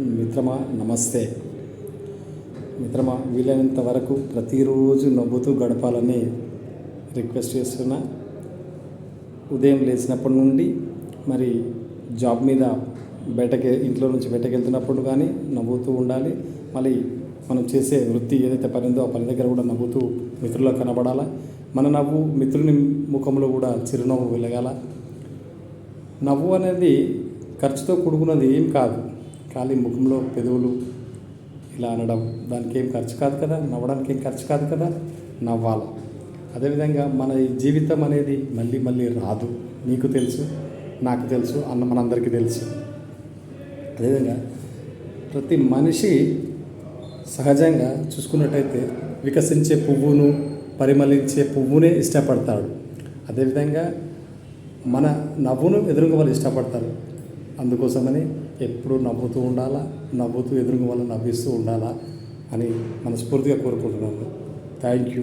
మిత్రమా నమస్తే. మిత్రమా వీలైనంత వరకు ప్రతిరోజు నవ్వుతూ గడపాలని రిక్వెస్ట్ చేస్తున్నా. ఉదయం లేచినప్పటి నుండి మరి జాబ్ మీద బయటకి ఇంట్లో నుంచి బయటకు వెళ్తున్నప్పుడు కానీ నవ్వుతూ ఉండాలి. మళ్ళీ మనం చేసే వృత్తి ఏదైతే పని ఉందో ఆ పని దగ్గర కూడా నవ్వుతూ మిత్రులకు కనబడాలా? మన నవ్వు మిత్రుని ముఖంలో కూడా చిరునవ్వు వెలగాల? నవ్వు అనేది ఖర్చుతో కూడుకున్నది ఏం కాదు. ఖాళీ ముఖంలో పెదవులు ఇలా అనడం దానికి ఏం ఖర్చు కాదు కదా నవ్వడానికి ఏం ఖర్చు కాదు కదా నవ్వాలి. అదేవిధంగా మన ఈ జీవితం అనేది మళ్ళీ మళ్ళీ రాదు. నీకు తెలుసు నాకు తెలుసు అన్న మనందరికీ తెలుసు. అదేవిధంగా ప్రతి మనిషి సహజంగా చూసుకున్నట్టయితే వికసించే పువ్వును పరిమళించే పువ్వునే ఇష్టపడతాడు. అదేవిధంగా మన నవ్వును ఎదురుగా వాళ్ళు ఇష్టపడతారు. అందుకోసమని ఎప్పుడూ నవ్వుతూ ఉండాలా నవ్వుతూ ఎదురుగా వల్ల నవ్విస్తూ ఉండాలా అని మనస్ఫూర్తిగా కోరుకుంటున్నాను. Thank you